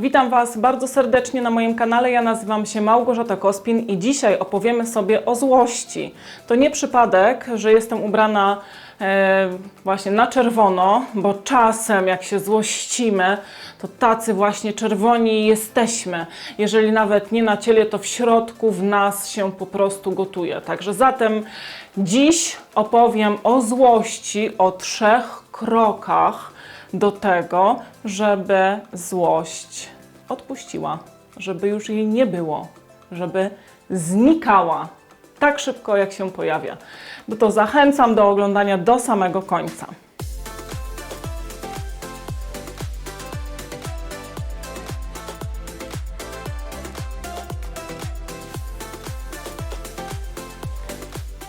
Witam Was bardzo serdecznie na moim kanale. Ja nazywam się Małgorzata Kospin i dzisiaj opowiemy sobie o złości. To nie przypadek, że jestem ubrana e, właśnie na czerwono, bo czasem jak się złościmy, to tacy właśnie czerwoni jesteśmy. Jeżeli nawet nie na ciele, to w środku w nas się po prostu gotuje. Także zatem dziś opowiem o złości, o trzech krokach do tego, żeby złość odpuściła, żeby już jej nie było, żeby znikała tak szybko, jak się pojawia. Bo to zachęcam do oglądania do samego końca.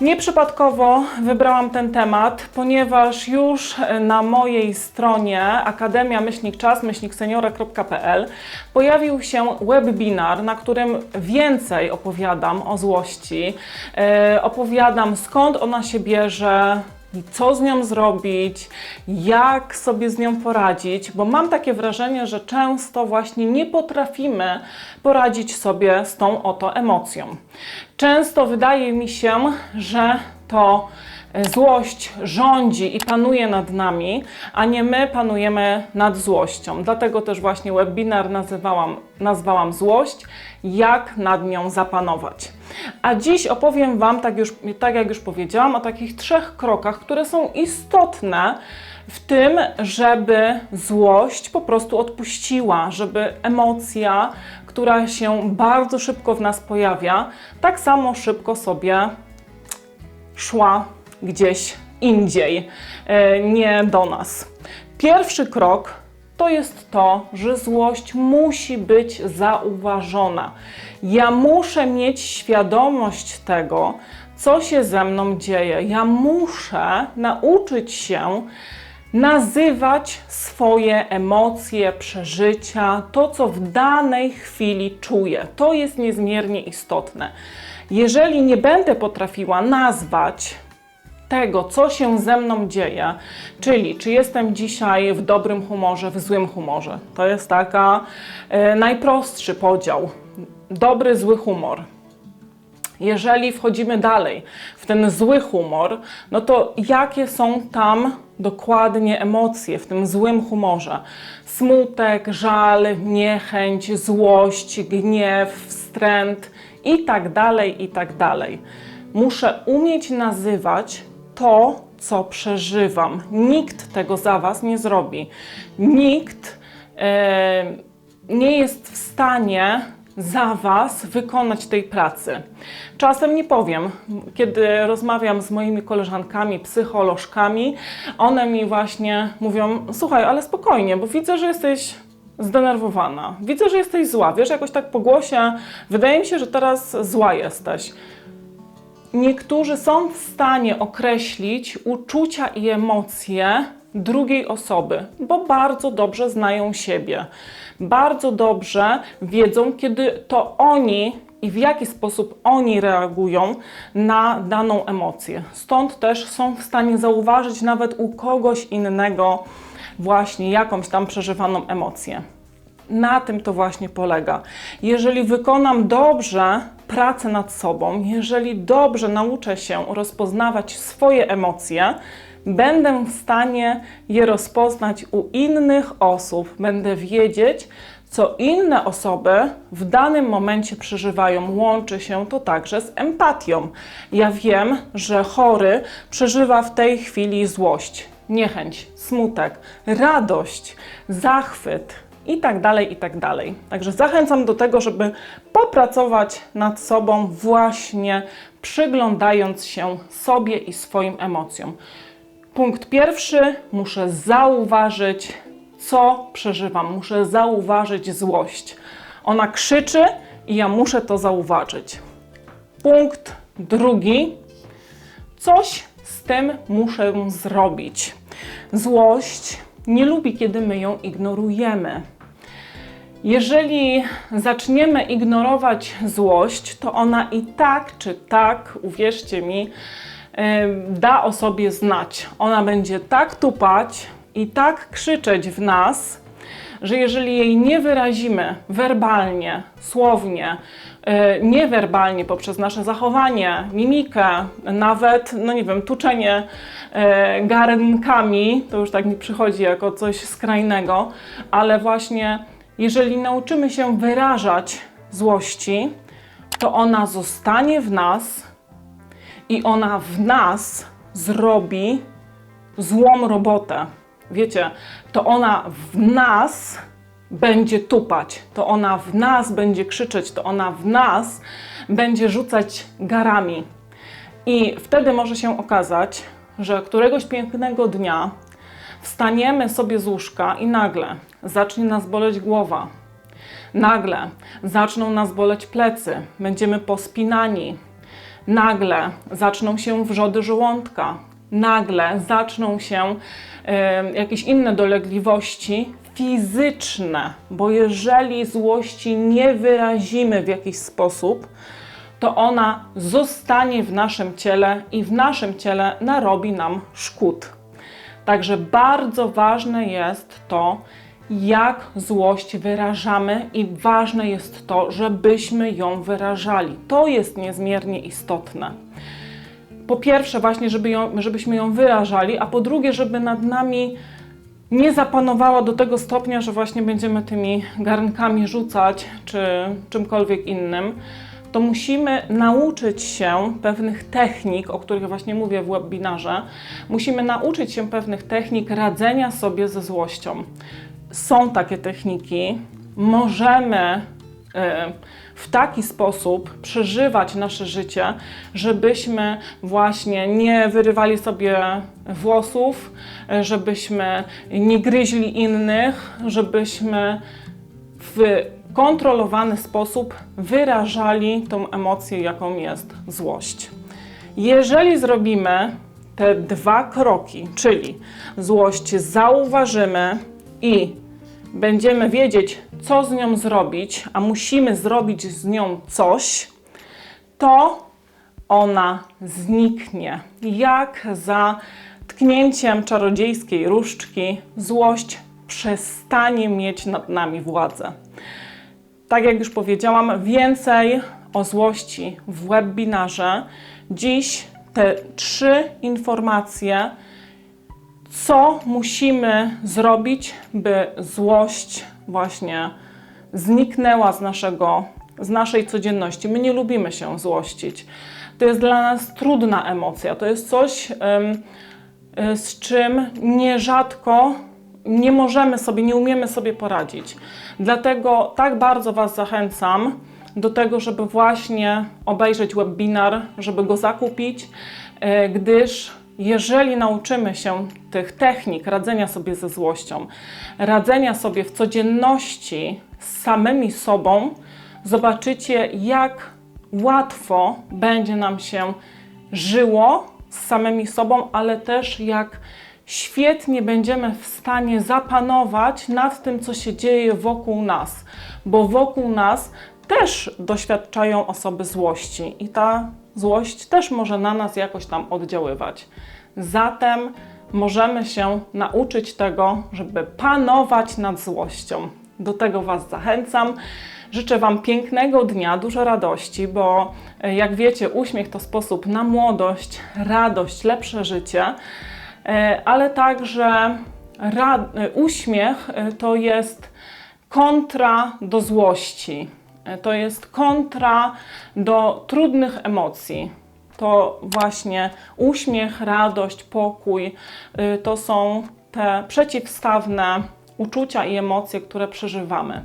Nieprzypadkowo wybrałam ten temat, ponieważ już na mojej stronie akademia myślnik czas seniora.pl pojawił się webinar, na którym więcej opowiadam o złości, e, opowiadam skąd ona się bierze, co z nią zrobić, jak sobie z nią poradzić, bo mam takie wrażenie, że często właśnie nie potrafimy poradzić sobie z tą oto emocją. Często wydaje mi się, że to złość rządzi i panuje nad nami, a nie my panujemy nad złością. Dlatego też właśnie webinar nazywałam, nazwałam złość, jak nad nią zapanować. A dziś opowiem Wam, tak, już, tak jak już powiedziałam, o takich trzech krokach, które są istotne w tym, żeby złość po prostu odpuściła, żeby emocja, która się bardzo szybko w nas pojawia, tak samo szybko sobie szła gdzieś indziej, e, nie do nas. Pierwszy krok to jest to, że złość musi być zauważona. Ja muszę mieć świadomość tego, co się ze mną dzieje. Ja muszę nauczyć się nazywać swoje emocje, przeżycia, to, co w danej chwili czuję. To jest niezmiernie istotne. Jeżeli nie będę potrafiła nazwać tego, co się ze mną dzieje, czyli czy jestem dzisiaj w dobrym humorze, w złym humorze. To jest taka e, najprostszy podział. Dobry, zły humor. Jeżeli wchodzimy dalej w ten zły humor, no to jakie są tam dokładnie emocje w tym złym humorze? Smutek, żal, niechęć, złość, gniew, wstręt i tak dalej, i tak dalej. Muszę umieć nazywać to, co przeżywam. Nikt tego za Was nie zrobi. Nikt e, nie jest w stanie za Was wykonać tej pracy. Czasem nie powiem, kiedy rozmawiam z moimi koleżankami, psycholożkami, one mi właśnie mówią: Słuchaj, ale spokojnie, bo widzę, że jesteś zdenerwowana. Widzę, że jesteś zła. Wiesz, jakoś tak po głosie, wydaje mi się, że teraz zła jesteś. Niektórzy są w stanie określić uczucia i emocje drugiej osoby, bo bardzo dobrze znają siebie. Bardzo dobrze wiedzą, kiedy to oni i w jaki sposób oni reagują na daną emocję. Stąd też są w stanie zauważyć nawet u kogoś innego właśnie jakąś tam przeżywaną emocję. Na tym to właśnie polega. Jeżeli wykonam dobrze pracę nad sobą, jeżeli dobrze nauczę się rozpoznawać swoje emocje, będę w stanie je rozpoznać u innych osób, będę wiedzieć, co inne osoby w danym momencie przeżywają. Łączy się to także z empatią. Ja wiem, że chory przeżywa w tej chwili złość, niechęć, smutek, radość, zachwyt, i tak dalej, i tak dalej. Także zachęcam do tego, żeby popracować nad sobą, właśnie przyglądając się sobie i swoim emocjom. Punkt pierwszy: muszę zauważyć, co przeżywam, muszę zauważyć złość. Ona krzyczy i ja muszę to zauważyć. Punkt drugi: coś z tym muszę zrobić. Złość nie lubi, kiedy my ją ignorujemy. Jeżeli zaczniemy ignorować złość, to ona i tak czy tak, uwierzcie mi, da o sobie znać. Ona będzie tak tupać i tak krzyczeć w nas, że jeżeli jej nie wyrazimy werbalnie, słownie, niewerbalnie poprzez nasze zachowanie, mimikę, nawet, no nie wiem, tuczenie y, garnkami, to już tak mi przychodzi jako coś skrajnego, ale właśnie jeżeli nauczymy się wyrażać złości, to ona zostanie w nas i ona w nas zrobi złą robotę. Wiecie, to ona w nas będzie tupać, to ona w nas będzie krzyczeć, to ona w nas będzie rzucać garami. I wtedy może się okazać, że któregoś pięknego dnia wstaniemy sobie z łóżka i nagle zacznie nas boleć głowa. Nagle zaczną nas boleć plecy, będziemy pospinani. Nagle zaczną się wrzody żołądka. Nagle zaczną się e, jakieś inne dolegliwości fizyczne, bo jeżeli złości nie wyrazimy w jakiś sposób, to ona zostanie w naszym ciele i w naszym ciele narobi nam szkód. Także bardzo ważne jest to, jak złość wyrażamy, i ważne jest to, żebyśmy ją wyrażali. To jest niezmiernie istotne. Po pierwsze, właśnie, żeby ją, żebyśmy ją wyrażali, a po drugie, żeby nad nami nie zapanowała do tego stopnia, że właśnie będziemy tymi garnkami rzucać czy czymkolwiek innym, to musimy nauczyć się pewnych technik, o których właśnie mówię w webinarze. Musimy nauczyć się pewnych technik radzenia sobie ze złością. Są takie techniki, możemy y, w taki sposób przeżywać nasze życie, żebyśmy właśnie nie wyrywali sobie włosów, y, żebyśmy nie gryźli innych, żebyśmy w kontrolowany sposób wyrażali tą emocję, jaką jest złość. Jeżeli zrobimy te dwa kroki, czyli złość zauważymy i będziemy wiedzieć, co z nią zrobić, a musimy zrobić z nią coś, to ona zniknie. Jak za tknięciem czarodziejskiej różdżki złość przestanie mieć nad nami władzę. Tak jak już powiedziałam, więcej o złości w webinarze. Dziś te trzy informacje, co musimy zrobić, by złość właśnie zniknęła z, naszego, z naszej codzienności. My nie lubimy się złościć. To jest dla nas trudna emocja. To jest coś, ym, z czym nierzadko nie możemy sobie, nie umiemy sobie poradzić. Dlatego tak bardzo Was zachęcam do tego, żeby właśnie obejrzeć webinar, żeby go zakupić, e, gdyż jeżeli nauczymy się tych technik radzenia sobie ze złością, radzenia sobie w codzienności z samymi sobą, zobaczycie, jak łatwo będzie nam się żyło z samymi sobą, ale też jak świetnie będziemy w stanie zapanować nad tym, co się dzieje wokół nas, bo wokół nas też doświadczają osoby złości i ta złość też może na nas jakoś tam oddziaływać. Zatem możemy się nauczyć tego, żeby panować nad złością. Do tego Was zachęcam. Życzę Wam pięknego dnia, dużo radości, bo e, jak wiecie, uśmiech to sposób na młodość, radość, lepsze życie. E, ale także e, uśmiech to jest kontra do złości, to jest kontra do trudnych emocji. To właśnie uśmiech, radość, pokój to są te przeciwstawne uczucia i emocje, które przeżywamy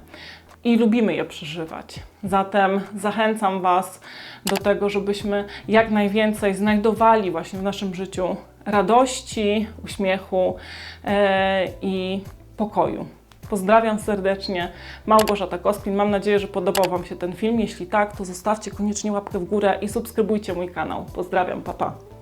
i lubimy je przeżywać. Zatem zachęcam Was do tego, żebyśmy jak najwięcej znajdowali właśnie w naszym życiu radości, uśmiechu e, i pokoju. Pozdrawiam serdecznie, Małgorzata Kospin. Mam nadzieję, że podobał Wam się ten film. Jeśli tak, to zostawcie koniecznie łapkę w górę i subskrybujcie mój kanał. Pozdrawiam, papa. Pa.